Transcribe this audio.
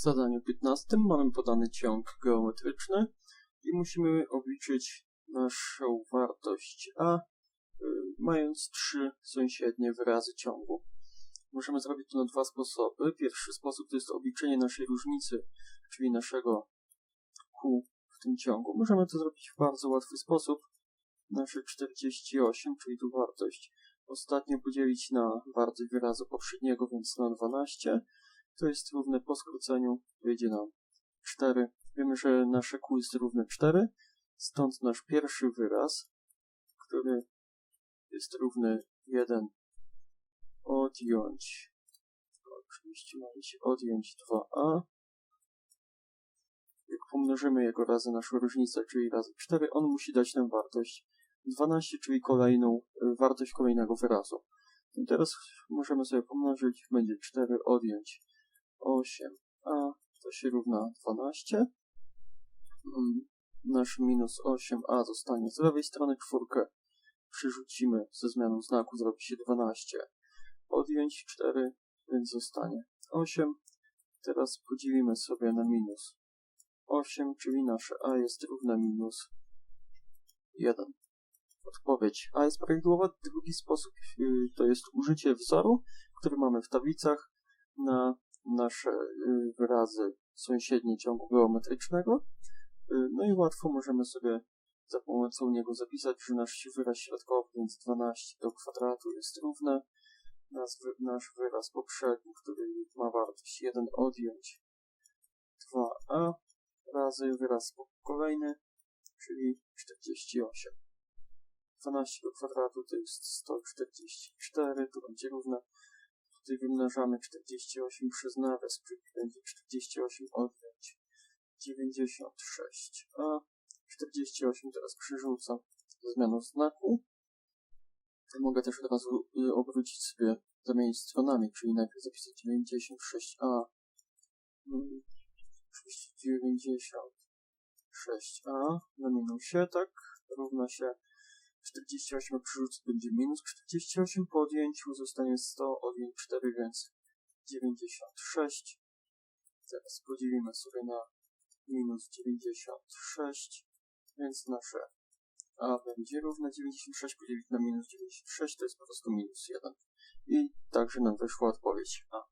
W zadaniu 15 mamy podany ciąg geometryczny i musimy obliczyć naszą wartość a, y, mając trzy sąsiednie wyrazy ciągu. Możemy zrobić to na dwa sposoby. Pierwszy sposób to jest obliczenie naszej różnicy, czyli naszego q w tym ciągu. Możemy to zrobić w bardzo łatwy sposób. Nasze 48, czyli tu wartość ostatnio podzielić na wartość wyrazu poprzedniego, więc na 12 to jest równe po skróceniu, wyjdzie nam 4. Wiemy, że nasze Q jest równe 4, stąd nasz pierwszy wyraz, który jest równy 1 odjąć, oczywiście mamy się odjąć 2a. Jak pomnożymy jego razy naszą różnicę, czyli razy 4, on musi dać nam wartość 12, czyli kolejną wartość kolejnego wyrazu. I teraz możemy sobie pomnożyć, będzie 4 odjąć 8, a to się równa 12. Mm, nasz minus 8a zostanie z lewej strony, czwórkę przerzucimy ze zmianą znaku, zrobi się 12. Odjąć 4, więc zostanie 8. Teraz podzielimy sobie na minus 8, czyli nasze a jest równe minus 1. Odpowiedź A jest prawidłowa. Drugi sposób y, to jest użycie wzoru, który mamy w tablicach na nasze y, wyrazy sąsiednie ciągu geometrycznego. Y, no i łatwo możemy sobie za pomocą niego zapisać, że nasz wyraz środkowy, więc 12 do kwadratu jest równe. Nasz wyraz poprzedni, który ma wartość 1 odjąć 2a razy wyraz kolejny, czyli 48. 12 do kwadratu to jest 144, to będzie równe Tutaj wymnażamy 48 przez nawias, czyli będzie 48 odjąć 96, a 48 teraz przerzucam ze zmianą znaku. Mogę też od razu y, obrócić sobie, zamienić stronami, czyli najpierw zapisać 96a, oczywiście 96a na minusie, tak, równa się 48 przerzucę będzie minus 48, po odjęciu zostanie 100, odjąć 4, więc 96. Teraz podzielimy sobie na minus 96, więc nasze a będzie równe 96 podzielić na minus 96, to jest po prostu minus 1. I także nam wyszła odpowiedź A.